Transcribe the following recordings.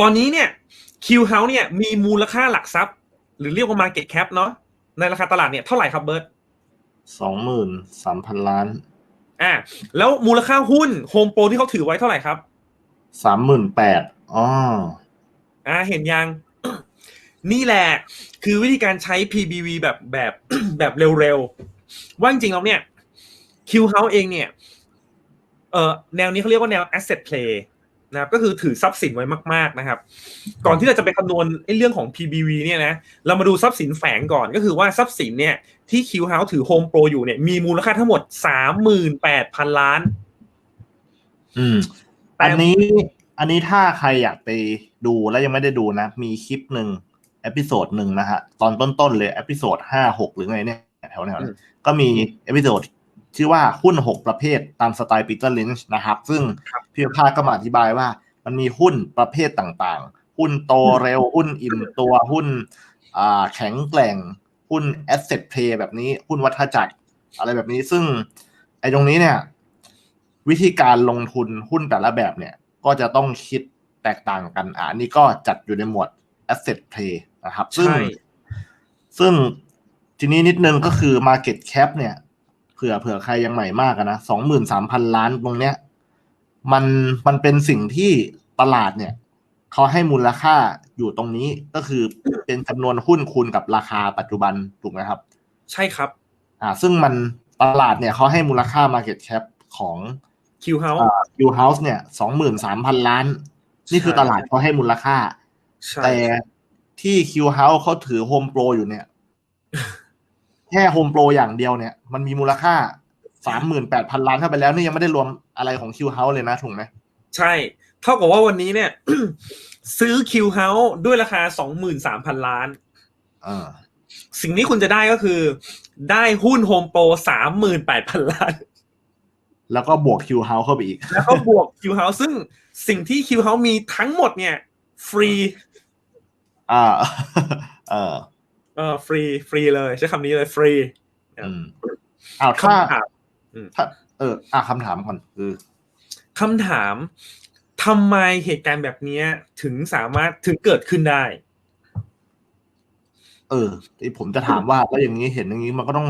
ตอนนี้เนี่ยคิวเฮาเนี่ยมีมูลค่าหลักทรัพย์ หรือเรียกว่า Market Cap เนาะในราคาตลาดเนี่ยเท่าไหร่ครับเบิร์ตสองหมื่นสามพันล้านอ่าแล้วมูลค่าหุ้นโฮมโปรที่เขาถือไว้เท่าไหร่ครับสามหมื่นแปดอ๋ออ่าเห็นยัง นี่แหละคือวิธีการใช้ PBV แบบแบบแบบเร็วๆ ว่าจริงๆแล้วเนี่ย Q House เองเนี่ยเออแนวนี้เขาเรียกว่าแนว asset play นะครับก็คือถือทรัพย์สินไว้มาก ๆนะครับ ก่อนที่เราจะไปคำนวณไอ้เรื่องของ PBV เนี่ยนะเรามาดูทรัพย์สินแฝงก่อนก็คือว่าทรัพย์สินเนี่ยที่ Q House ถือ Home Pro อยู่เนี่ยมีมูลค่าทั้งหมด38,000ล้าน อืมแต่อันนี้อันนี้ถ้าใครอยากไปดูแล้วยังไม่ได้ดูนะ มีคลิปหนึ่งเอพิโซดหนึ่งนะฮะตอนต้นๆเลยเอพิโซดห้าหกหรือไงเนี่ยแถวๆนั้นก็มีเอพิโซด ชื่อว่าหุ้นหกประเภทตามสไตล์ปีเตอร์ลินช์นะครับ ซึ่งพี่ภาคก็มาอธิบายว่า มันมีหุ้นประเภทต่างๆ หุ้นโตเร็ว หุ้นอิ่มตัวหุ้นอ่าแข็งแกร่ง หุ้นแอสเซทเพลย์แบบนี้ หุ้นวัฏจักรอะไรแบบนี้ ซึ่งไอ้ตรงนี้เนี่ย วิธีการลงทุนหุ้นแต่ละแบบเนี่ย ก็จะต้องคิดแตกต่างกันอ่านี่ก็จัดอยู่ในหมวด asset play นะครับ ซึ่งใช่ซึ่งทีนี้นิดนึงก็คือ market cap เนี่ย เผื่อเผื่อใครยังใหม่มากอะนะสองหมื่นสามพันล้านตรงเนี้ย มันมันเป็นสิ่งที่ตลาดเนี่ยเขาให้มูลค่าอยู่ตรงนี้ก็คือเป็นจำนวนหุ้นคูณกับราคาปัจจุบันถูกไหมครับ ใช่ครับ อ่า ซึ่งมันตลาดเนี่ยเขาให้มูลค่า market cap ของ Q House อ่า U House เนี่ยสองหมื่นสามพันล้าน นี่คือใช่ตลาดเขาให้มูลค่าใช่แต่ที่ Q House เขาถือ Home Pro อยู่เนี่ย แค่ Home Pro อย่างเดียวเนี่ยมันมีมูลค่าสามหมื่นแปดพันล้านเข้าไปแล้วนี่ยังไม่ได้รวมอะไรของ Q House เลยนะถูกไหมใช่ เท่ากับว่าวันนี้เนี่ย ซื้อ Q House ด้วยราคา23,000ล้านอ่าสิ่งนี้คุณจะได้ก็คือ ได้หุ้น Home Pro 38,000ล้าน แล้วก็บวก Q House เข้าไปอีก แล้วก็บวก Q House ซึ่งสิ่งที่ Q House มีทั้งหมดเนี่ย ฟรี อ่า เออ เออฟรีฟรีเลยใช้คำนี้เลยฟรีอืมอ้าวถ้าคำถามถ้า เออ อะคำถามก่อนคือคำถามทำไมเหตุการณ์แบบเนี้ยถึงสามารถถึงเกิดขึ้นได้ เออที่ผมจะถามว่าแล้วอย่างนี้เห็นอย่างนี้มันก็ต้อง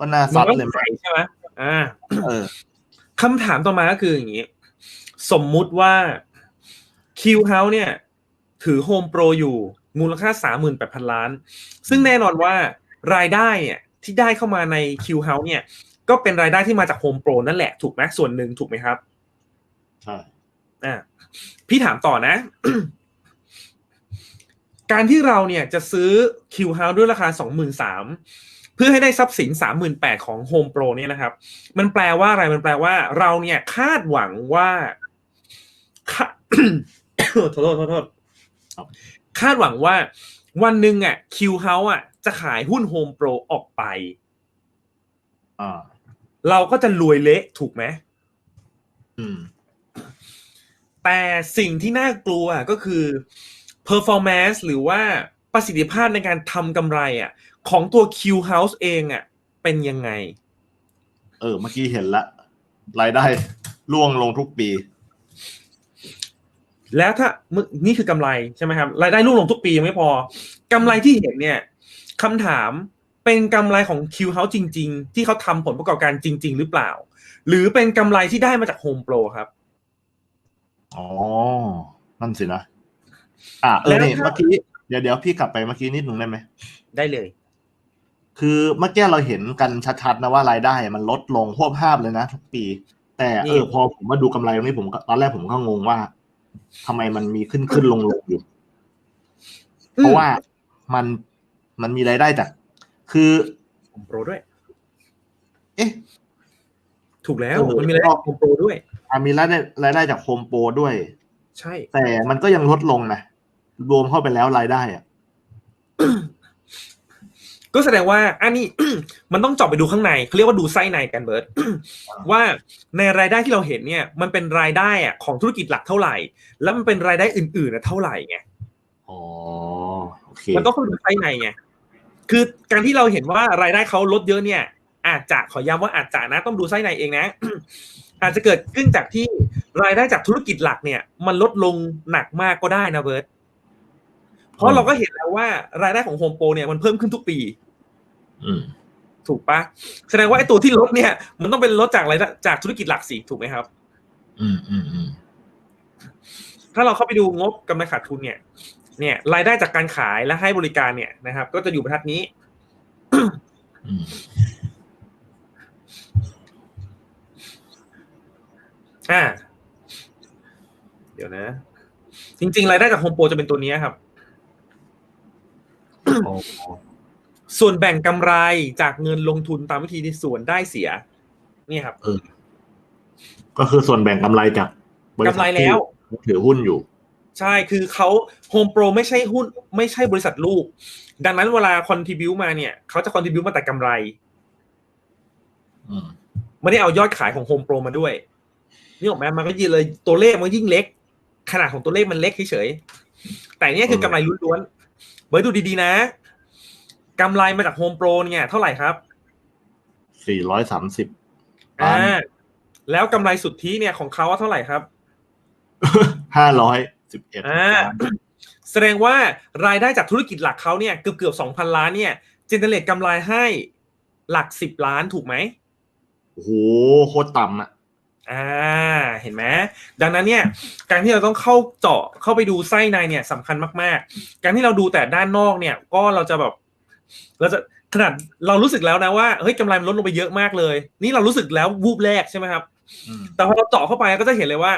ก็น่ามัซันดก็เลยไหมใส่ใช่ไหมอ่าเออคำถามต่อมาก็คืออย่างนี้ สมมุติว่า Q House เนี่ย ถือ Home Pro อยู่ มูลค่า 38,000 ล้าน ซึ่งแน่นอนว่ารายได้เนี่ยที่ได้เข้ามาใน Q House เนี่ย ก็เป็นรายได้ที่มาจาก Home Pro นั่นแหละถูกไหมส่วนหนึ่งถูกไหมครับใช่อ่าพี่ถามต่อนะ การที่เราเนี่ยจะซื้อ Q House ด้วยราคา 23,000 เพื่อให้ได้ทรัพย์สิน 38,000 ของ Home Pro เนี่ยนะครับ มันแปลว่าอะไรมันแปลว่า เราเนี่ยคาดหวังว่าคาโทษโทษโทษโทษ คาดหวังว่าวันหนึ่งอะ Q House อะ จะขายหุ้น Home Pro ออกไปอ่าเราก็จะรวยเละถูกไหมอืมแต่สิ่งที่น่ากลัวก็คือ performance หรือว่าประสิทธิภาพในการทำกำไรอะ ของตัว Q House เองอะ เป็นยังไง เออ เมื่อกี้เห็นละ รายได้ร่วงลงทุกปี แล้วถ้ามึนี่คือกำไรใช่ไหมครับรายได้รุ่งลงทุกปียังไม่พอกำไรที่เห็นเนี่ยคำถามเป็นกำไรของ Q House จริง ๆ ที่เขาทำผลประกอบการจริง ๆ หรือเปล่า หรือเป็นกำไรที่ได้มาจาก Home Pro ครับอ๋อนั่นสินะอ่าเออแล้วนี่ถ้าเมื่อกี้เดี๋ยวเดี๋ยวพี่กลับไปเมื่อกี้นิดหนึ่งได้ไหมได้เลย คือเมื่อกี้เราเห็นกันชัดๆนะว่ารายได้มันลดลงพวบภาพเลยนะทุกปี แต่เออพอผมมาดูกำไรตรงนี้ผมก็ตอนแรกผมก็งงว่า ทำไมมันมีขึ้นขึ้นลงลงอยู่ เพราะว่ามันมันมีรายได้จาก คือ Home Pro ด้วย เอ๊ะ ถูกแล้วเออมันมีรายได้จาก Home Pro ด้วยอะมีรายได้รายได้จากโฮมโปรด้วย ใช่ แต่มันก็ยังลดลงนะรวมเข้าไปแล้วรายได้อะ ก็แสดงว่าอันนี้มันต้องเจาะไปดูข้างในเขาเรียกว่าดูไส้ในกันเบิร์ตว่าในรายได้ที่เราเห็นเนี่ย มันเป็นรายได้อะของธุรกิจหลักเท่าไหร่ แล้วมันเป็นรายได้อื่นๆนะเท่าไหร่ไงอ๋อโอเคมันต้องเข้าไปดูไส้ในไงคือการที่เราเห็นว่ารายได้เขาลดเยอะเนี่ย อาจจะขอย้ำว่าอาจจะนะต้องดูไส้ในเองนะ อาจจะเกิดขึ้นจากที่รายได้จากธุรกิจหลักเนี่ย มันลดลงหนักมากก็ได้นะเบิร์ต เพราะเราก็เห็นแล้วว่ารายได้ของโฮมโปรเนี่ยมันเพิ่มขึ้นทุกปี อืมถูกปะแสดงว่าไอ้ตัวที่ลดเนี่ย มันต้องเป็นลดจากรายได้จากธุรกิจหลักสิถูกไหมครับ อืมอืมอืมถ้าเราเข้าไปดูงบกำไรขาดทุนเนี่ย เนี่ย รายได้จากการขายและให้บริการเนี่ยนะครับ ก็จะอยู่บรรทัดนี้อืมอ่า เดี๋ยวนะ จริง ๆ รายได้จากโฮมโปรจะเป็นตัวนี้ครับโอ้ ส่วนแบ่งกำไรจากเงินลงทุนตามวิธีที่ส่วนได้เสีย นี่ครับเออก็คือส่วนแบ่งกำไรจากบริษัทกำไรแล้วที่ถือหุ้นอยู่ ใช่คือเขาโฮมโปรไม่ใช่หุ้น ไม่ใช่บริษัทลูก ดังนั้นเวลาคอนทิบิวมาเนี่ยเขาจะคอนทิบิวมาแต่กำไรอืมไม่ได้เอายอดขายของโฮมโปรมาด้วยนี่ออกไหมมันก็ยิ่งเลยตัวเลขมันยิ่งเล็ก ขนาดของตัวเลขมันเล็กเฉยๆแต่เนี่ยคือกำไรล้วนๆเบิร์ดดูดีๆนะ กำไรมาจากโฮมโปรเนี่ยเท่าไหร่ครับสี่ร้อยสามสิบอ่าแล้วกำไรสุทธิเนี่ยของเขาว่าเท่าไหร่ครับห้าร้อยสิบเอ็ดอ่าแสดงว่ารายได้จากธุรกิจหลักเขาเนี่ยเกือบเกือบสองพันล้านเนี่ยเจเนเรตกำไรให้หลักสิบล้านถูกไหมโอ้โหโคตรต่ำอะอ่าเห็นไหมดังนั้นเนี่ยการที่เราต้องเข้าเจาะเข้าไปดูไส้ในเนี่ยสำคัญมาก ๆ การที่เราดูแต่ด้านนอกเนี่ยก็เราจะแบบ เราจะขนาดเรารู้สึกแล้วนะว่าเฮ้ยกำไรมันลดลงไปเยอะมากเลย นี่เรารู้สึกแล้ววูบแรกใช่ไหมครับอืมแต่พอเราเจาะเข้าไปก็จะเห็นเลยว่า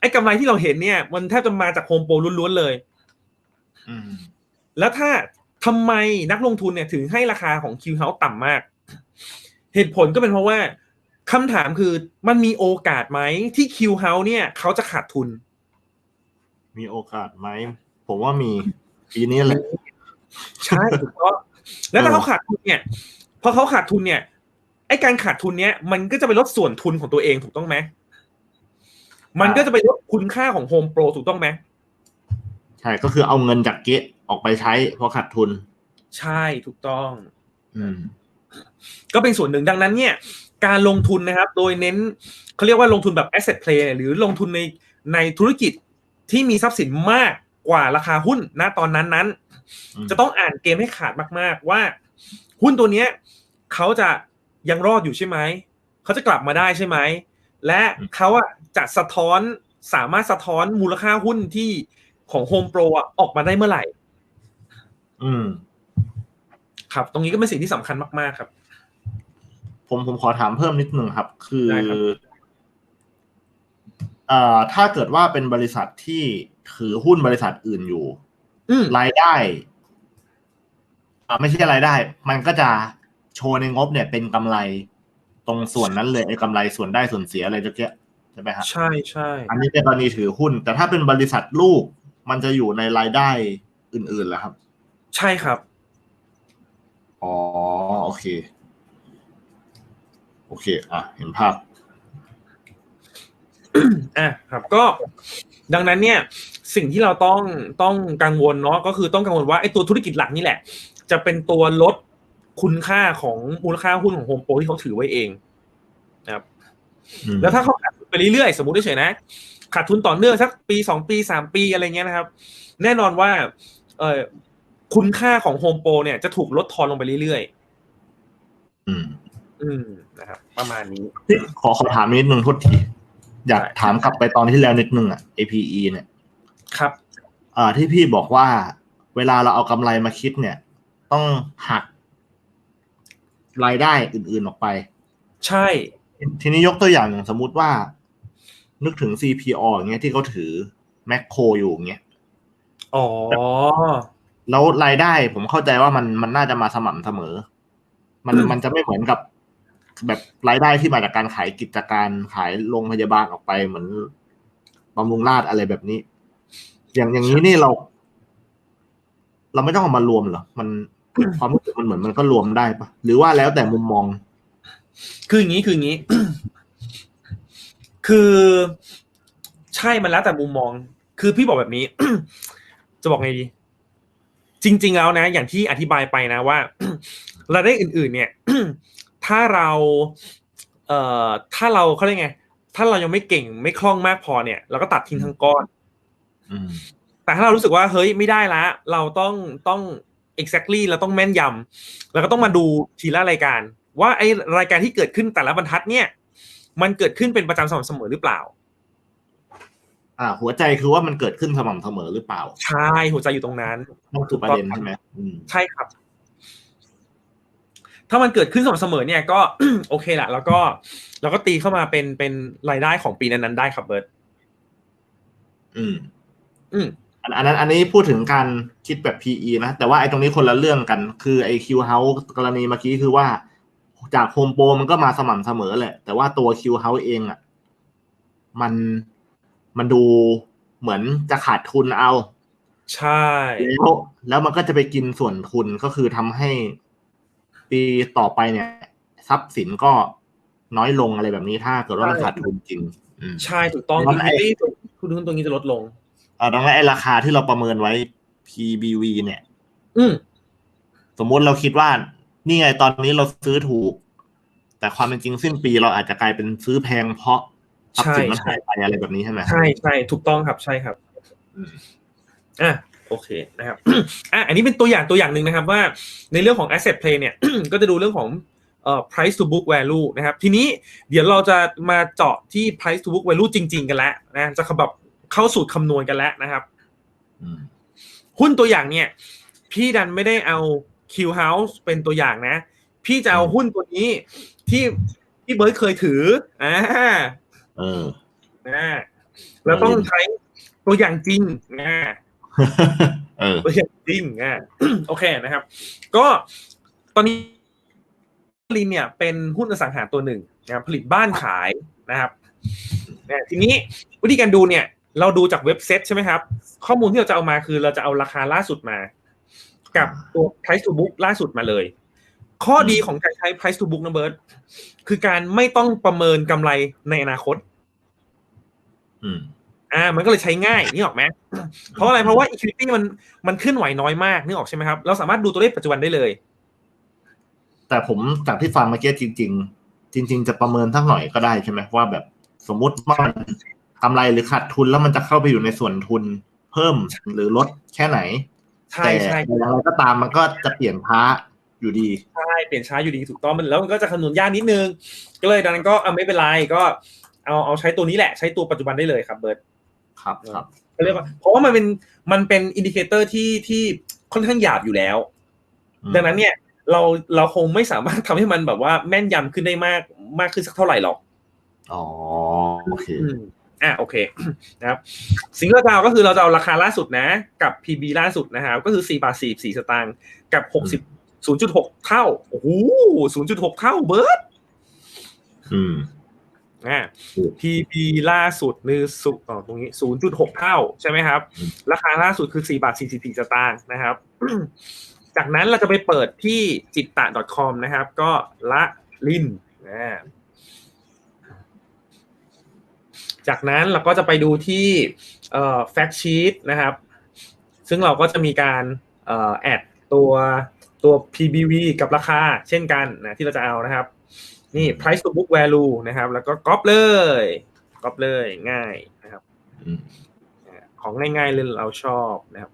ไอ้กำไรที่เราเห็นเนี่ย มันแทบจะมาจากโฮมโปรล้วนๆเลยอืมแล้วถ้าทำไมนักลงทุนเนี่ยถึงให้ราคาของ Q House ต่ำมาก เหตุผลก็เป็นเพราะว่าคำถามคือมันมีโอกาสไหมที่ Q House เนี่ยเขาจะขาดทุน มีโอกาสไหม ผมว่ามีปีนี้แหละใช่ถูกต้อง แล้วถ้าเขาขาดทุนเนี่ยพอเขาขาดทุนเนี่ยไอ้การขาดทุนเนี่ยมันก็จะไปลดส่วนทุนของตัวเองถูกต้องไหมมันก็จะไปลดคุณค่าของโฮมโปรถูกต้องไหมใช่ก็คือเอาเงินจากเก๊ะออกไปใช้เพราะขาดทุน ใช่ถูกต้อง อืม ก็เป็นส่วนหนึ่งดังนั้น เนี่ย การลงทุนนะครับ โดยเน้นเขาเรียกว่าลงทุนแบบ asset play หรือลงทุนในในธุรกิจที่มีทรัพย์สินมาก กว่าราคาหุ้นณตอนนั้นนั้นอืมจะต้องอ่านเกมให้ขาดมาก ๆ ว่า หุ้นตัวเนี้ยเขาจะยังรอดอยู่ใช่ไหมเขาจะกลับมาได้ใช่ไหมและเขาอะจะสะท้อนสามารถสะท้อนมูลค่าหุ้นที่ของ Home Pro อะออกมาได้เมื่อไหร่ อืม ครับ ตรงนี้ก็เป็นสิ่งที่สำคัญมาก ๆ ครับ ผมผมขอถามเพิ่มนิดนึงครับ คือได้ครับเอ่อถ้าเกิดว่าเป็นบริษัทที่ ถือหุ้นบริษัทอื่นอยู่อืมรายได้อ่าไม่ใช่รายได้ มันก็จะโชว์ในงบเนี่ยเป็นกำไรตรงส่วนนั้นเลยไอ้กำไรส่วนได้ส่วนเสียอะไรเจ๊กใช่ไหมฮะใช่ใช่อันนี้เป็นกรณีถือหุ้น แต่ถ้าเป็นบริษัทลูก มันจะอยู่ในรายได้อื่นๆแหละครับ ใช่ครับอ๋อโอเค โอเค อะ เห็นภาพอะครับก็ ดังนั้นเนี่ยสิ่งที่เราต้องต้องกังวลเนาะก็คือต้องกังวลว่าไอ้ตัวธุรกิจหลักนี่แหละ จะเป็นตัวลดคุณค่าของมูลค่าหุ้นของโฮมโปรที่เขาถือไว้เองนะครับอืมแล้วถ้าเขาขาดทุนไปเรื่อยๆสมมติเฉยๆนะขาดทุนต่อเนื่องสักปีสองปีสามปีอะไรเงี้ยนะครับ แน่นอนว่า เออคุณค่าของโฮมโปรเนี่ยจะถูกลดทอนลงไปเรื่อยอืมๆอืมนะครับ ประมาณนี้ที่ขอขอถามนิดนึงโทษที อยากได้ถามกลับไปตอนที่แล้วนิดนึงอะ APE เนี่ยครับอ่าที่พี่บอกว่าเวลาเราเอากำไรมาคิดเนี่ย ต้องหักรายได้อื่นๆออกไป ใช่ ทีนี้ยกตัวอย่างอย่างสมมุติว่า นึกถึง CPO อย่างเงี้ยที่เขาถือแมคโครอยู่อย่างเงี้ยอ๋อ แล้วรายได้ผมเข้าใจว่ามันมันน่าจะมาสม่ำเสมอ มันอืมมันจะไม่เหมือนกับ แบบรายได้ที่มาจากการขายกิจการขายโรงพยาบาลออกไปเหมือนบำรุงราชอะไรแบบนี้ อย่างอย่างนี้นี่เรา เราไม่ต้องเอามารวมเหรอมันความรู้สึกมันเหมือนมันก็รวมได้ปะหรือว่าแล้วแต่มุมมอง คืออย่างนี้คืออย่างนี้ คือใช่มันแล้วแต่มุมมอง คือพี่บอกแบบนี้ จะบอกไงดี จริง ๆ แล้วนะ อย่างที่อธิบายไปนะว่า รายได้อื่น ๆ เนี่ย ถ้าเราเอ่อถ้าเราเขาเรียกไง ถ้าเรายังไม่เก่งไม่คล่องมากพอเนี่ย เราก็ตัดทิ้งทั้งก้อนอืมแต่ถ้าเรารู้สึกว่าเฮ้ยไม่ได้ละ เราต้องต้อง exactly เราต้องแม่นยำแล้วก็ต้องมาดูทีละรายการ ว่าไอรายการที่เกิดขึ้นแต่ละบรรทัดเนี่ย มันเกิดขึ้นเป็นประจำสม่ำเสมอหรือเปล่า อ่า หัวใจคือว่ามันเกิดขึ้นสม่ำเสมอหรือเปล่า ใช่ หัวใจอยู่ตรงนั้นนั่นคือประเด็นใช่ไหมอืมใช่ครับ ถ้ามันเกิดขึ้นสม่ำเสมอเนี่ยก็โอเคละแล้วก็เราก็ตีเข้ามาเป็นเป็นรายได้ของปีนั้นๆได้ครับเบิร์ตอืม อืมอันอันนั้นอันนี้พูดถึงการคิดแบบ PE นะ แต่ว่าไอ้ตรงนี้คนละเรื่องกัน คือไอ้ Q House กรณีเมื่อกี้คือว่า จากโฮมโปรมันก็มาสม่ำเสมอแหละ แต่ว่าตัว Q House เองอะ มันมันดูเหมือนจะขาดทุนเอา ใช่ แล้วแล้วมันก็จะไปกินส่วนทุนก็คือทำให้ ปีต่อไปเนี่ย ทรัพย์สินก็น้อยลงอะไรแบบนี้ถ้าเกิดว่ามันขาดทุนจริงอืมใช่ถูกต้องงั้นไอ้อีกทุนทุนตรงนี้จะลดลงเอาดังนั้นไอ้ราคาที่เราประเมินไว้ PBV เนี่ย อืมสมมุติเราคิดว่า นี่ไงตอนนี้เราซื้อถูก แต่ความเป็นจริงสิ้นปีเราอาจจะกลายเป็นซื้อแพงเพราะทรัพย์สินมันใช่หายไปอะไรแบบนี้ใช่ไหมใช่ใช่ถูกต้องครับใช่ครับอืมอะ โอเคนะครับอะอันนี้เป็นตัวอย่างตัวอย่างหนึ่งนะครับว่าในเรื่องของ asset play เนี่ยก็จะดูเรื่องของเอ่อ price to book value นะครับทีนี้เดี๋ยวเราจะมาเจาะที่ price to book value จริง ๆ กันแล้วนะจะแบบเข้าสูตรคำนวณกันแล้วนะครับอืมหุ้นตัวอย่างเนี่ย พี่ดันไม่ได้เอา Q House เป็นตัวอย่างนะ พี่จะเอาหุ้นตัวนี้ที่ที่เบิร์ดเคยถืออ่าเออนะเราต้องใช้ตัวอย่างจริงนะ เออตัวอย่างจริงอะโอเคนะครับ ก็ตอนนี้ลินเนี่ยเป็นหุ้นอสังหาตัวหนึ่งนะครับผลิตบ้านขายนะครับนะทีนี้วิธีการดูเนี่ย เราดูจากเว็บเซ็ตใช่ไหมครับ ข้อมูลที่เราจะเอามาคือเราจะเอาราคาล่าสุดมา กับตัว price to book ล่าสุดมาเลย ข้อดีของการใช้ price to book นะเบิร์ตคือการไม่ต้องประเมินกำไรในอนาคต อืมอ่ามันก็เลยใช้ง่ายนี่ออกไหมเพราะอะไรเพราะว่า equity มันมันเคลื่อนไหวน้อยมากนึกออกใช่ไหมครับเราสามารถดูตัวเลขปัจจุบันได้เลย แต่ผมจากที่ฟังเมื่อกี้จริง ๆ จริง ๆ จะประเมินสักหน่อยก็ได้ใช่ไหมว่าแบบสมมุติว่ามันกำไรหรือขาดทุนแล้วมันจะเข้าไปอยู่ในส่วนทุนเพิ่มหรือลดแค่ไหนใช่แต่ใช่อย่างไรก็ตามมันก็จะเปลี่ยนพ้าอยู่ดีใช่เปลี่ยนช้าอยู่ดีถูกต้องมันแล้วมันก็จะคำนวณยากนิดนึง ก็เลยดังนั้นก็เอาไม่เป็นไรก็เอาเอาใช้ตัวนี้แหละใช้ตัวปัจจุบันได้เลยครับเบิร์ต ครับครับเขาเรียกว่าเพราะว่ามันเป็นมันเป็นอินดิเคเตอร์ที่ที่ค่อนข้างหยาบอยู่แล้วอืมดังนั้นเนี่ยเราเราคงไม่สามารถทำให้มันแบบว่าแม่นยำขึ้นได้มากมากขึ้นสักเท่าไหร่หรอกอ๋อโอเคอืมอะโอเคนะครับสิ่งที่เราจะเอาก็คือเราจะเอาราคาล่าสุดนะ กับ PB ล่าสุดนะครับก็คือ4บาท44สตางค์กับ 60 0.6 เท่าโอ้โห0.6 เท่าเบิร์ดอืม อ่าอืม PB ล่าสุดนือสุดอ๋อตรงนี้0.6เท่าใช่ไหมครับอืมราคาล่าสุดคือ4บาท44สตางค์นะครับ จากนั้นเราจะไปเปิดที่จิตตะ .com นะครับ ก็ละลินนะจากนั้นเราก็จะไปดูที่เอ่อ fact sheet นะครับ ซึ่งเราก็จะมีการเอ่อแอดตัวตัว PBV กับราคาเช่นกันนะที่เราจะเอานะครับ นี่ price to book value นะครับ แล้วก็ก๊อปเลยก๊อปเลยง่ายนะครับอืมของง่ายๆเลยเราชอบนะครับ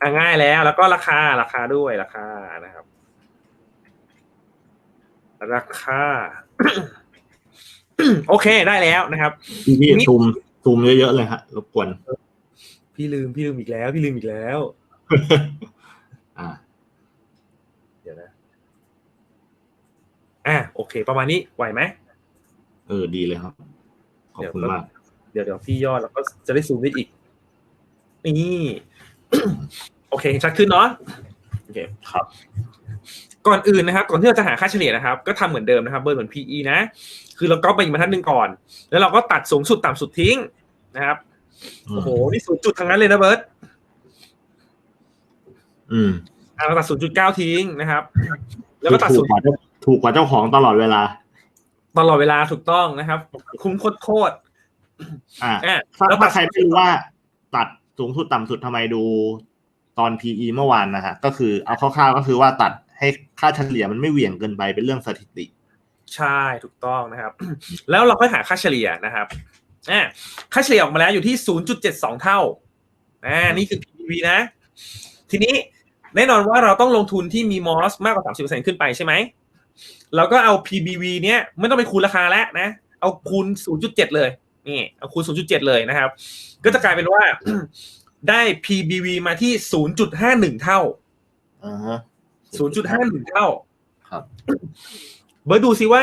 อะง่ายแล้วแล้วก็ราคาราคาด้วยราคานะครับ ราคา โอเคได้แล้วนะครับพี่พี่นี่ซูมซูมเยอะๆเลยฮะรบกวนพี่ลืมพี่ลืมอีกแล้ว พี่ลืมอีกแล้ว อ่า เดี๋ยวนะ อะโอเค ประมาณนี้ไหวไหมเออดีเลยครับ ขอบคุณมาก เดี๋ยวเดี๋ยวพี่ย่อแล้วก็จะได้ซูมได้อีก นี่โอเค ชัดขึ้นเนาะโอเคครับ ก่อนอื่นนะครับ ก่อนที่เราจะหาค่าเฉลี่ยนะครับ ก็ทำเหมือนเดิมนะครับเบอร์เหมือน PE นะ คือเราก็ไปอีกบรรทัดหนึ่งก่อน แล้วเราก็ตัดสูงสุดต่ำสุดทิ้งนะครับโอ้โหนี่ศูนย์จุดทั้งนั้นเลยนะเบิร์ตอืมอะเราตัดศูนย์จุดเก้าทิ้งนะครับ แล้วก็ตัดถูศูกนย์กว่าเจ้า ถูกกว่าเจ้าของตลอดเวลา ตลอดเวลาถูกต้องนะครับ คุ้มโคตรอ่าๆอะถ้าแล้วตัถ้าดใครไม่รู้ว่า ตัดสูงสุดต่ำสุดทำไมดูตอน PE เมื่อวานนะฮะก็คือเอาคร่าวๆก็คือว่าตัดให้ค่าเฉลี่ยมันไม่เหวี่ยงเกินไปเป็นเรื่องสถิติ ใช่ถูกต้องนะครับ แล้วเราค่อยหาค่าเฉลี่ยนะครับอ่าค่าเฉลี่ยออกมาแล้วอยู่ที่ 0.72 เท่าอ่านี่คือ PBV นะ ทีนี้แน่นอนว่าเราต้องลงทุนที่มีมอสมากกว่า 30%ขึ้นไปใช่ไหม เราก็เอา PBV เนี้ยไม่ต้องไปคูณราคาแล้วนะ เอาคูณ 0.7 เลยนี่เอาคูณ 0.7 เลยนะครับ ก็จะกลายเป็นว่าได้ PBV มาที่ 0.51 เท่าอ่าฮะ0.51 เท่า ครับ เบิร์ดดูซิว่า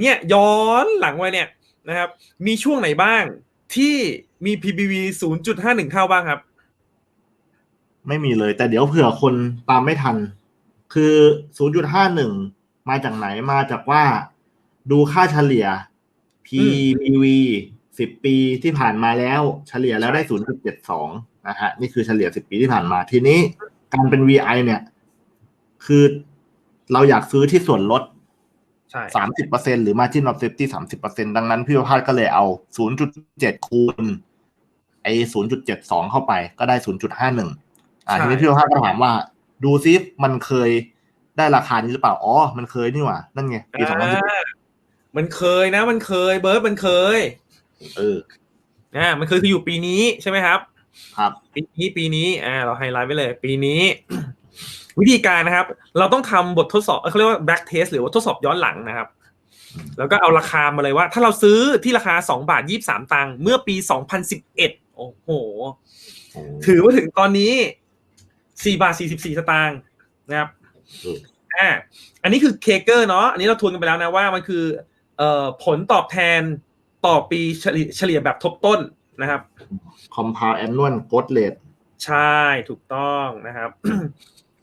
เนี่ยย้อนหลังไว้เนี่ยนะครับ มีช่วงไหนบ้างที่มี PBV 0.51 เท่าบ้างครับ ไม่มีเลย แต่เดี๋ยวเผื่อคนตามไม่ทัน คือ 0.51 มาจากไหนมาจากว่าดูค่าเฉลี่ย PBV 10ปีที่ผ่านมาแล้วเฉลี่ยแล้วได้0.72นะฮะนี่คือเฉลี่ย10ปีที่ผ่านมาทีนี้การเป็น VI เนี่ย คือเราอยากซื้อที่ส่วนลดใช่สามสิบเปอร์เซ็นหรือ margin of safety สามสิบเปอร์เซ็นดังนั้นพี่ประภาสก็เลยเอาศูนย์จุดเจ็ดคูณไอ้ศูนย์จุดเจ็ดสองเข้าไปก็ได้ศูนย์จุดห้าหนึ่งอ่าใช่ทีนี้พี่ประภาสก็ถามว่า ดูซิมันเคย ได้ราคานี้หรือเปล่า อ๋อ มันเคยนี่หว่า นั่นไง ปีสองพันสิบอ่ามันเคยนะ มันเคย เบิร์ดมันเคย เอออ่ามันเคยคืออยู่ปีนี้ใช่ไหมครับ ครับ ปีนี้ปีนี้ อ่า เราไฮไลท์ไว้เลย ปีนี้ วิธีการนะครับ เราต้องทำบททดสอบเอ้ยเขาเรียกว่า back test หรือว่าทดสอบย้อนหลังนะครับ แล้วก็เอาราคามาเลยว่า ถ้าเราซื้อที่ราคา2บาท23ตังค์เมื่อปี2011โอ้โห ถือว่าถึงตอนนี้4บาท44สตางค์นะครับ อืมอ่าอันนี้คือเคเกอร์เนาะอันนี้เราทวนกันไปแล้วนะว่ามันคือเอ่อผลตอบแทนต่อปีเฉลี่ยเฉลี่ยแบบทบต้นนะครับ compound annual growth rate ใช่ถูกต้องนะครับ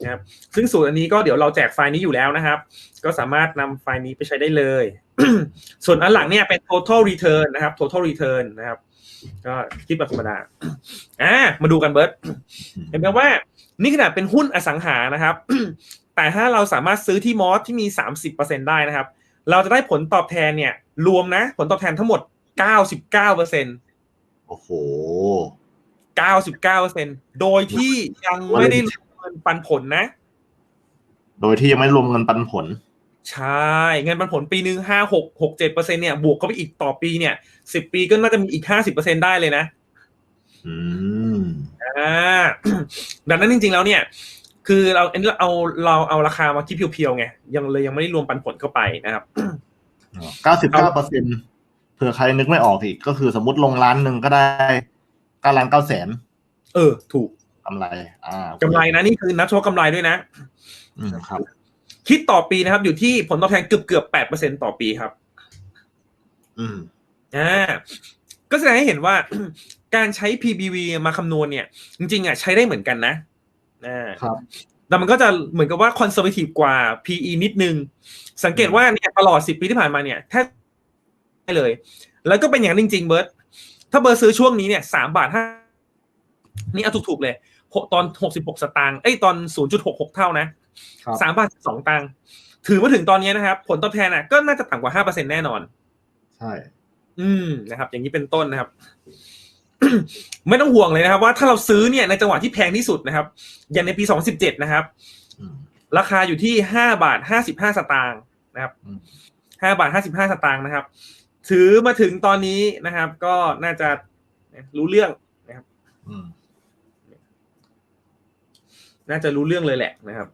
นะครับซึ่งสูตรอันนี้ก็เดี๋ยวเราแจกไฟล์นี้อยู่แล้วนะครับ ก็สามารถนำไฟล์นี้ไปใช้ได้เลย ส่วนอันหลังเนี่ยเป็น total return นะครับ total return นะครับ ก็คิดแบบธรรมดาอ่ามาดูกันเบิร์ตเห็นไหมว่า นี่ขนาดเป็นหุ้นอสังหานะครับ แต่ถ้าเราสามารถซื้อที่มอสที่มี 30%ได้นะครับ เราจะได้ผลตอบแทนเนี่ย รวมนะ ผลตอบแทนทั้งหมด 99%โอ้โห 99%โดยที่ยังไม่ได้รวมเงินปันผลนะ โดยที่ยังไม่รวมเงินปันผล ใช่ เงินปันผลปีหนึ่งห้าหกหกเจ็ดเปอร์เซ็นเนี่ยบวกเข้าไปอีกต่อปีเนี่ยสิบปีก็น่าจะมีอีกห้าสิบเปอร์เซ็นได้เลยนะ อืมอ่าดังนั้นจริง ๆ แล้วเนี่ย คือเราอันนี้เราเอาเราเอาราคามาคิดเพียวๆไงยังเลยยังไม่ได้รวมปันผลเข้าไปนะครับเก้าสิบเก้าเปอร์เซ็นเผื่อใครนึกไม่ออกอีกก็คือสมมติลงล้านหนึ่งก็ได้เก้าล้านเก้าแสนเออ ถูกกำไร อ่าโอเคกำไรนะนี่คือนับเฉพาะกำไรด้วยนะอืมครับ คิดต่อปีนะครับ อยู่ที่ผลตอบแทนเกือบเกือบแปดเปอร์เซ็นต่อปีครับ อืมอ่าก็แสดงให้เห็นว่าการใช้ PBV มาคำนวณเนี่ย จริงๆอะใช้ได้เหมือนกันนะ อ่าครับแต่มันก็จะเหมือนกับว่าคอนเซอร์ t ทีฟกว่า PE นิดนึง สังเกตว่าเนี่ยตลอด10ปีที่ผ่านมาเนี่ยแทบไม่เลย แล้วก็เป็นอย่างนั้นจริง ๆ เบิร์ตถ้าเบิร์ตซื้อช่วงนี้เนี่ยสามบาทห้านี่เอาถูกๆเลยหกตอนหกสิบหกสตางค์เอ้ยตอนศูนย์จุดหกหกเท่านะครับสามบาทสองตังค์ถือว่าถึงตอนนี้นะครับ ผลตอบแทนอะก็น่าจะต่ำกว่าห้าเปอร์เซ็นแน่นอน ใช่ อืมนะครับ อย่างนี้เป็นต้นนะครับ ไม่ต้องห่วงเลยนะครับ ว่าถ้าเราซื้อเนี่ยในจังหวะที่แพงที่สุดนะครับ อย่างในปี 2017 นะครับอืมราคาอยู่ที่ 5 บาท 55 สตางค์นะครับอืม5บาท 55 สตางค์นะครับ ถือมาถึงตอนนี้นะครับ ก็น่าจะรู้เรื่องนะครับอืมน่าจะรู้เรื่องเลยแหละนะครับ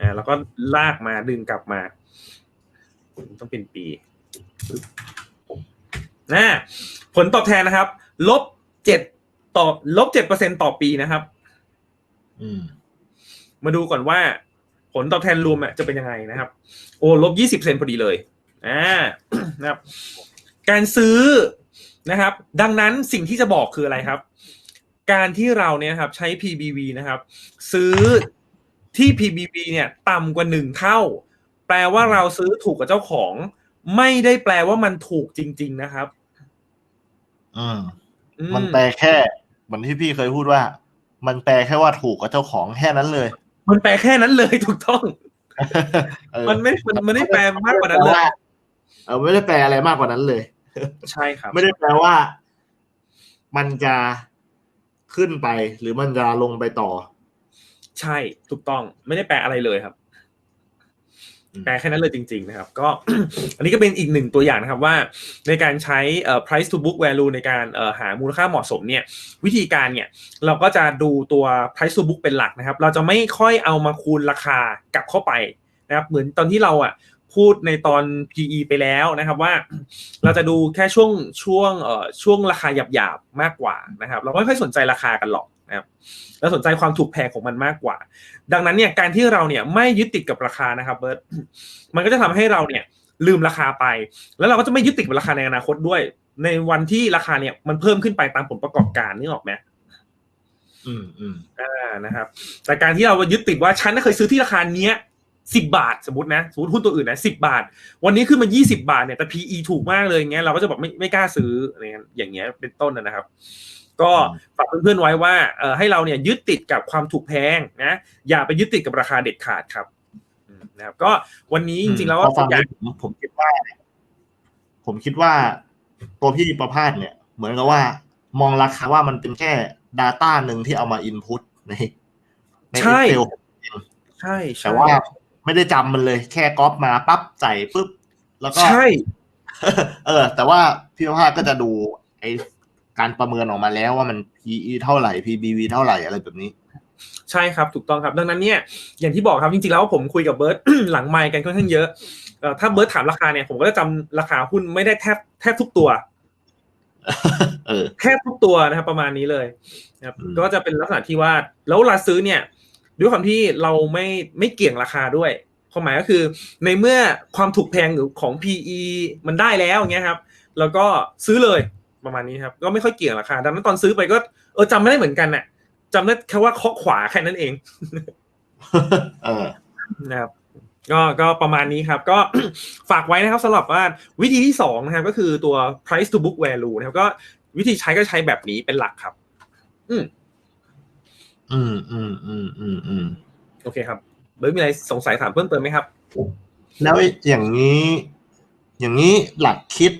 อ่าแล้วก็ลากมาดึงกลับมา ต้องเป็นปีนะผลตอบแทนนะครับ ลบเจ็ดต่อลบเจ็ดเปอร์เซ็นต่อปีนะครับอืมมาดูก่อนว่า ผลตอบแทนรวมอะจะเป็นยังไงนะครับ โอ้ลบยี่สิบเซนพอดีเลยอ่านะครับ การซื้อนะครับ ดังนั้นสิ่งที่จะบอกคืออะไรครับ การที่เราเนี่ยนะครับ ใช้ PBV นะครับ ซื้อที่ PBV เนี่ยต่ำกว่าหนึ่งเท่า แปลว่าเราซื้อถูกกับเจ้าของ ไม่ได้แปลว่ามันถูกจริง ๆ นะครับอืมอื มันแปลแค่เหมือนที่พี่เคยพูดว่า มันแปลแค่ว่าถูกกับเจ้าของแค่นั้นเลย มันแปลแค่นั้นเลยถูกต้องเออมันไม่มันมันไม่ได้แปลมากกว่านั้นเลยเออไม่ได้แปลอะไรมากกว่านั้นเลย ใช่ครับ ไม่ได้แปลว่า มันจะขึ้นไปหรือมันจะลงไปต่อ ใช่ถูกต้อง ไม่ได้แปลอะไรเลยครับอืม แปลแค่นั้นเลยจริง ๆ นะครับ ก็อันนี้ก็เป็นอีกหนึ่งตัวอย่างนะครับว่าในการใช้ price to book value ในการหามูลค่าเหมาะสมเนี่ยวิธีการเนี่ยเราก็จะดูตัว price to book เป็นหลักนะครับ เราจะไม่ค่อยเอามาคูณราคากลับเข้าไปนะครับเหมือนตอนที่เราอะพูดในตอน PE ไปแล้วนะครับว่าเราจะดูแค่ช่วงช่วงเอ่อช่วงราคาหยาบๆมากกว่านะครับ เราไม่ค่อยสนใจราคากันหรอก นะครับเราสนใจความถูกแพงของมันมากกว่า ดังนั้นเนี่ยการที่เราเนี่ยไม่ยึดติดกับราคานะครับเบิร์ตมันก็จะทำให้เราเนี่ยลืมราคาไป แล้วเราก็จะไม่ยึดติดกับราคาในอนาคตด้วย ในวันที่ราคาเนี่ยมันเพิ่มขึ้นไปตามผลประกอบการนี่ออกไหมอืมอืมอ่านะครับ แต่การที่เรายึดติดว่าฉันน่ะเคยซื้อที่ราคาเนี้ยสิบาทสมมตินะสมมติหุ้นตัวอื่นนะสิบาท วันนี้ขึ้นมายี่สิบาทเนี่ยแต่ PE ถูกมากเลยอย่างเงี้ยเราก็จะบอกไม่ไม่กล้าซื้ออะไรเงี้ยอย่างเงี้ยเป็นต้นนะนะครับ ก็ฝากเพื่อนๆไว้ว่าเอ่อให้เราเนี่ยยึดติดกับความถูกแพงนะอย่าไปยึดติดกับราคาเด็ดขาดครับอืมนะครับก็วันนี้จริงๆแล้วพอฟังอยากนี้ผมผมคิดว่า ผมคิดว่า ตัวพี่ประพาสเนี่ย เหมือนกับว่า มองราคาว่ามันเป็นแค่ Data หนึ่งที่เอามา Input ในในใช่ Excel ใช่ใช่แต่ว่าไม่ได้จำมันเลย แค่ก๊อปมาปั๊บใส่ปุ๊บ แล้วก็ใช่ เออ แต่ว่าพี่ประภาสก็จะดูไอ การประเมินออกมาแล้วว่ามัน PE เท่าไหร่ PBV เท่าไหร่อะไรแบบนี้ใช่ครับถูกต้องครับดังนั้นเนี่ยอย่างที่บอกครับจริงๆแล้วผมคุยกับเบิร์ตหลังไมค์กันค่อนข้างเยอะเอ่อถ้าเบิร์ตถามราคาเนี่ยผมก็จะจำราคาหุ้นไม่ได้แทบแทบทุกตัวเออแทบทุกตัวนะครับประมาณนี้เลยนะครับอืมก็จะเป็นลักษณะที่ว่าแล้วเวลาซื้อเนี่ย ด้วยความที่เราไม่ไม่เกี่ยงราคาด้วยความหมายก็คือ ในเมื่อความถูกแพงหรือของ PE มันได้แล้วอย่างเงี้ยครับ แล้วก็ซื้อเลย ประมาณนี้ครับ ก็ไม่ค่อยเกี่ยงราคาดังนั้นตอนซื้อไปก็เออจำไม่ได้เหมือนกันน่ะจำได้แค่ว่าเคาะขวาแค่นั้นเองเออนะครับก็ก็ประมาณนี้ครับก็ฝากไว้นะครับสำหรับว่าวิธีที่สองนะครับ ก็คือตัว price to book value นะครับก็วิธีใช้ก็ใช้แบบนี้เป็นหลักครับ อืมอืมอืมอืมอืมโอเคครับเบิร์ดมีอะไรสงสัยถามเพิ่มเติมไหมครับ แล้วอย่างนี้ อย่างนี้หลักคิด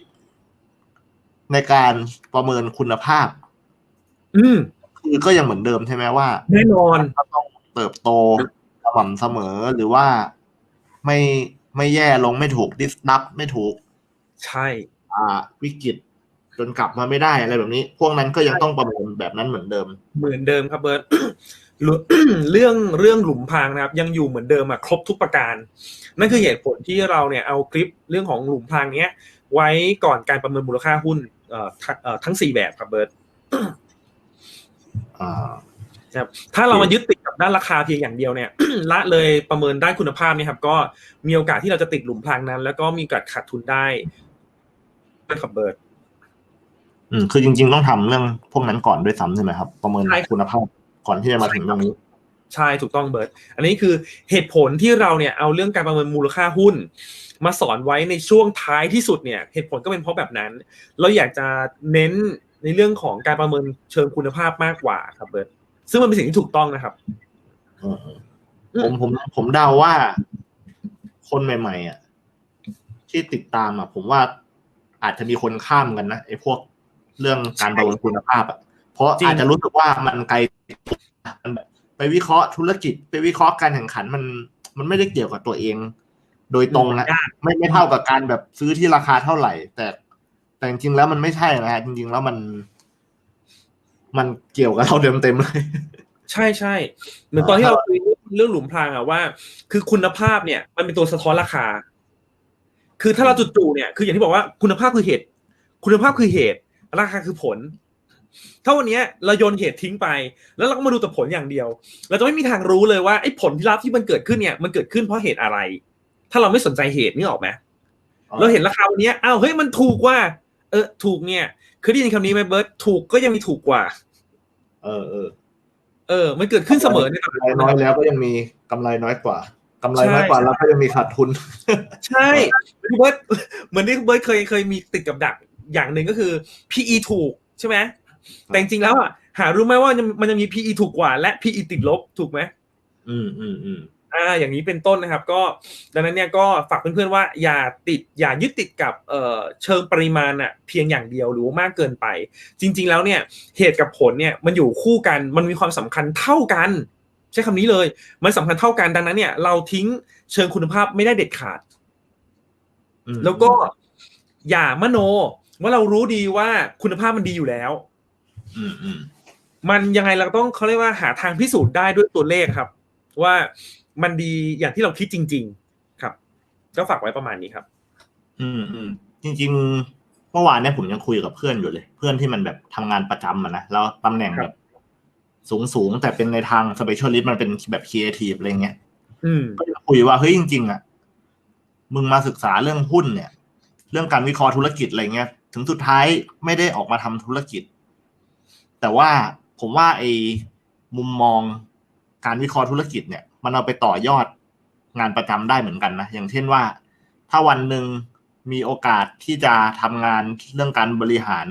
ในการประเมินคุณภาพ อืมคือก็ยังเหมือนเดิมใช่ไหมว่าแน่นอนก็ต้องเติบโตสม่ำเสมอหรือว่าไม่ไม่แย่ลงไม่ถูกดิสนับไม่ถูก ใช่ อ่า วิกฤตจนกลับมาไม่ได้อะไรแบบนี้ พวกนั้นก็ยังต้องประเมินแบบนั้นเหมือนเดิม เหมือนเดิมครับเบิร์ดเรื่องเรื่องเรื่องหลุมพรางนะครับ ยังอยู่เหมือนเดิมอะครบทุกประการ นั่นคือเหตุผลที่เราเนี่ยเอาคลิปเรื่องของหลุมพรางเนี้ย ไว้ก่อนการประเมินมูลค่าหุ้นเอ่อ ทั้งเอ่อทั้งสี่แบบครับเบิร์ดอ่านะครับถ้าเรามายึดติดกับด้านราคาเพียงอย่างเดียวเนี่ยละเลยประเมินด้านคุณภาพเนี่ยครับ ก็มีโอกาสที่เราจะติดหลุมพรางนั้น แล้วก็มีโอกาสขาดทุนได้ครับเบิร์ดอืมคือจริง ๆ ต้องทำเรื่องพวกนั้นก่อนด้วยซ้ำใช่ไหมครับ ประเมินใช่ครับคุณภาพก่อนที่จะมาถึงตรงนี้ ใช่ถูกต้องเบิร์ดอันนี้คือเหตุผลที่เราเนี่ยเอาเรื่องการประเมินมูลค่าหุ้น มาสอนไว้ในช่วงท้ายที่สุดเนี่ยเหตุผลก็เป็นเพราะแบบนั้น เราอยากจะเน้นในเรื่องของการประเมินเชิงคุณภาพมากกว่าครับเบิร์ดซึ่งมันเป็นสิ่งที่ถูกต้องนะครับผมผมผมเดาว่า คนใหม่ ๆ อะ ที่ติดตามอะ ผมว่าอาจจะมีคนข้ามกันนะไอ้พวกเรื่องการประเมินคุณภาพอะเพราะอาจจะรู้สึกว่ามันไกลมันแบบ ไปวิเคราะห์ธุรกิจ ไปวิเคราะห์การแข่งขันมัน มันไม่ได้เกี่ยวกับตัวเอง โดยตรงนะยากไม่ไม่เท่ากับการแบบซื้อที่ราคาเท่าไหร่ แต่แต่จริงๆแล้วมันไม่ใช่นะฮะจริง ๆ แล้วมัน มันเกี่ยวกับเราเต็มๆเลยใช่ใช่เหมือนตอนที่เราคุยเรื่องหลุมพรางอะว่า คือคุณภาพเนี่ย มันเป็นตัวสะท้อนราคา คือถ้าเราจู่ๆเนี่ย คืออย่างที่บอกว่าคุณภาพคือเหตุ คุณภาพคือเหตุ ราคาคือผล ถ้าวันเนี้ยเราโยนเหตุทิ้งไป แล้วเราก็มาดูแต่ผลอย่างเดียว เราจะไม่มีทางรู้เลยว่าไอ้ผลที่ลัพธ์ที่มันเกิดขึ้นเนี่ยมันเกิดขึ้นเพราะเหตุอะไร ถ้าเราไม่สนใจเหตุนี่ออกไหมเราเห็นราคาวันเนี้ยอ้าวเฮ้ยมันถูกว่า เออ ถูกเนี่ยเคยได้ยินคำนี้ไหมเบิร์ตถูกก็ยังมีถูกกว่า เออเออเออ มันเกิดขึ้นเสมอในตลาดกำไรน้อยแล้วก็ยังมีกำไรน้อยกว่ากำไรน้อยใช่กว่าแล้วก็ยังมีขาดทุน ใช่พี่เบิร์ตเหมือนที่เบิร์ตเคยเคยมีติดกับดักอย่างหนึ่งก็คือ PE ถูกใช่ไหม แต่จริงๆแล้วอะหารู้ไหมว่ามันจะมี PE ถูกกว่า และ PE ติดลบถูกไหมอืมอืมอืมอ่าอย่างนี้เป็นต้นนะครับ ก็ดังนั้นเนี่ยก็ฝากเพื่อนๆว่าอย่าติดอย่ายึดติดกับเอ่อเชิงปริมาณอะเพียงอย่างเดียวหรือว่ามากเกินไป จริง ๆ แล้วเนี่ยเหตุกับผลเนี่ยมันอยู่คู่กันมันมีความสำคัญเท่ากัน ใช้คำนี้เลย มันสำคัญเท่ากันดังนั้นเนี่ย เราทิ้งเชิงคุณภาพไม่ได้เด็ดขาดอืมแล้วก็อย่ามโนว่าเรารู้ดีว่าคุณภาพมันดีอยู่แล้ว อืมอืมมันยังไงเราต้องเขาเรียกว่าหาทางพิสูจน์ได้ด้วยตัวเลขครับ ว่ามันดีอย่างที่เราคิดจริง ๆ ครับ ก็ฝากไว้ประมาณนี้ครับ อืมอืมจริง ๆ เมื่อวานเนี่ยผมยังคุยกับเพื่อนอยู่เลย เพื่อนที่มันแบบทำงานประจำอะนะแล้วตำแหน่งครัแบบบสูงสูงๆแต่เป็นในทางสเปเชียลิสต์มันเป็นแบบครีเอทีฟอะไรเงี้ยอืมก็จะคุยว่าเฮ้ยจริง ๆ อะ มึงมาศึกษาเรื่องหุ้นเนี่ย เรื่องการวิเคราะห์ธุรกิจอะไรเงี้ย ถึงสุดท้ายไม่ได้ออกมาทำธุรกิจ แต่ว่าผมว่าไอ้มุมมองการวิเคราะห์ธุรกิจเนี่ย มันเอาไปต่อยอดงานประจำได้เหมือนกันนะ อย่างเช่นว่า ถ้าวันหนึ่งมีโอกาสที่จะทำงานเรื่องการบริหาร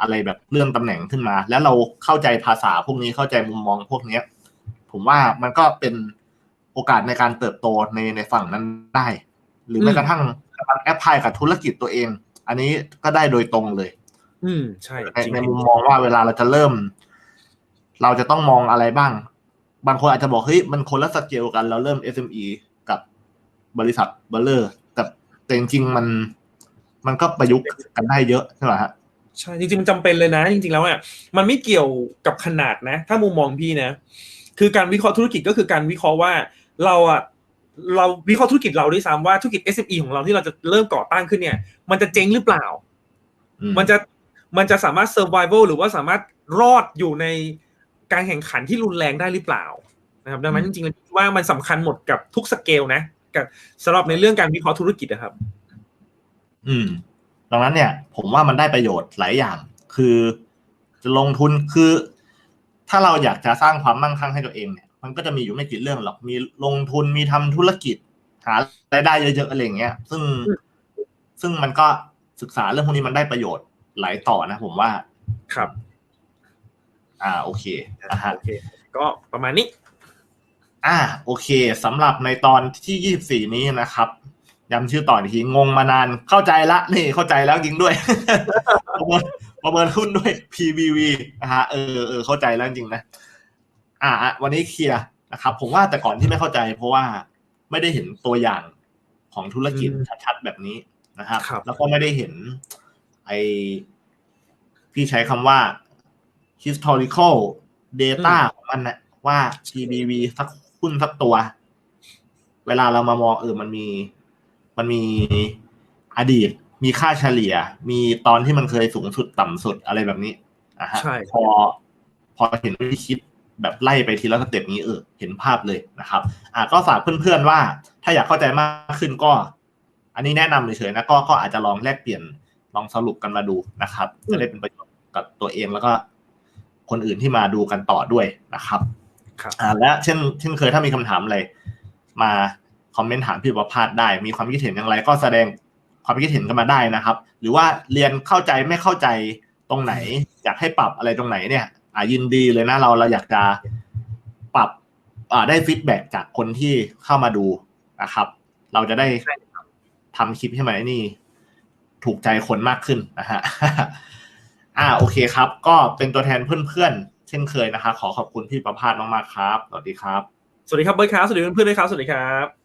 อะไรแบบเรื่องตำแหน่งขึ้นมา แล้วเราเข้าใจภาษาพวกนี้เข้าใจมุมมองพวกเนี้ย ผมว่ามันก็เป็นโอกาสในการเติบโตในในฝั่งนั้นได้ หรือแม้กระทั่งการแอปพลายกับธุรกิจตัวเอง อันนี้ก็ได้โดยตรงเลย อืมใช่ในจริงในมุมมองว่าเวลาเราจะเริ่ม เราจะต้องมองอะไรบ้าง บางคนอาจจะบอกเฮ้ยมันคนละสเกลกัน เราเริ่ม SME กับบริษัทเบลเลอร์แต่แต่จริงๆมันมันก็ประยุกต์กันได้เยอะใช่ไหมฮะใช่จริงๆมันจำเป็นเลยนะ จริงๆแล้วอะมันไม่เกี่ยวกับขนาดนะ ถ้ามุมมองพี่นะ คือการวิเคราะห์ธุรกิจก็คือการวิเคราะห์ว่าเราอะเราวิเคราะห์ธุรกิจเราด้วยซ้ำว่าธุรกิจ SME ของเราที่เราจะเริ่มก่อตั้งขึ้นเนี่ย มันจะเจ๊งหรือเปล่าอืมมันจะ มันจะสามารถ survival หรือว่าสามารถรอดอยู่ในการแข่งขันที่รุนแรงได้หรือเปล่านะครับดังนั้นจริงๆแล้วว่ามันสำคัญหมดกับทุกสเกลนะกับสำหรับในเรื่องการวิเคราะห์ธุรกิจนะครับ อืม ดังนั้นเนี่ย ผมว่ามันได้ประโยชน์หลายอย่าง คือจะลงทุนคือ ถ้าเราอยากจะสร้างความมั่งคั่งให้ตัวเองเนี่ยมันก็จะมีอยู่ไม่กี่เรื่องหรอกมีลงทุนมีทำธุรกิจ หารายได้เยอะๆอะไรอย่างเงี้ย ซึ่งอืมซึ่งมันก็ศึกษาเรื่องพวกนี้มันได้ประโยชน์ หลายต่อนะผมว่า ครับ อ่า โอเคนะฮะโอเค ก็ประมาณนี้ อ่า โอเคสำหรับในตอนที่ยี่สิบสี่นี้นะครับย้ำชื่อต่ออีกทีงงมานานเข้าใจละนี่เข้าใจแล้วจริงด้วย ประเมินประเมินหุ้นด้วย PBV นะฮะเออเออเข้าใจแล้วจริงนะ อ่าอะวันนี้เคลียร์นะครับ ผมว่าแต่ก่อนที่ไม่เข้าใจ เพราะว่าไม่ได้เห็นตัวอย่างของธุรกิจอืมชัดๆแบบนี้นะครับครับ แล้วก็ไม่ได้เห็น ไอพี่ใช้คำว่า historical data ของมันนะว่า PBV สักหุ้นสักตัว เวลาเรามามองเออมันมี มันมีอดีต มีค่าเฉลี่ย มีตอนที่มันเคยสูงสุดต่ำสุดอะไรแบบนี้อะฮะใช่พอ พอเห็นวิธีคิดแบบไล่ไปทีละสเต็ปนี้เออเห็นภาพเลยนะครับ อะก็ฝากเพื่อนๆว่า ถ้าอยากเข้าใจมากขึ้นก็ อันนี้แนะนำเฉยๆนะก็ก็อาจจะลองแลกเปลี่ยน ลองสรุปกันมาดูนะครับจะได้เป็นประโยชน์กับตัวเองแล้วก็ คนอื่นที่มาดูกันต่อด้วยนะครับครับอ่าและเช่นเช่นเคยถ้ามีคำถามอะไรมาคอมเมนต์ถามพี่ประพาสได้ มีความคิดเห็นอย่างไรก็แสดงความคิดเห็นกันมาได้นะครับ หรือว่าเรียนเข้าใจไม่เข้าใจตรงไหน อยากให้ปรับอะไรตรงไหนเนี่ย อ่ายินดีเลยนะเราเราอยากจะปรับอ่าได้ฟีดแบ็กจากคนที่เข้ามาดูนะครับ เราจะได้ใช่ทำคลิปให้มันไอ้นี่ ถูกใจคนมากขึ้นนะฮะอ่าโอเคครับ ก็เป็นตัวแทนเพื่อนๆ เช่นเคยนะคะ ขอขอบคุณพี่ประพาสมากๆครับ สวัสดีครับ สวัสดีครับเบิร์ดครับ สวัสดีเพื่อนๆด้วยครับ สวัสดีครับ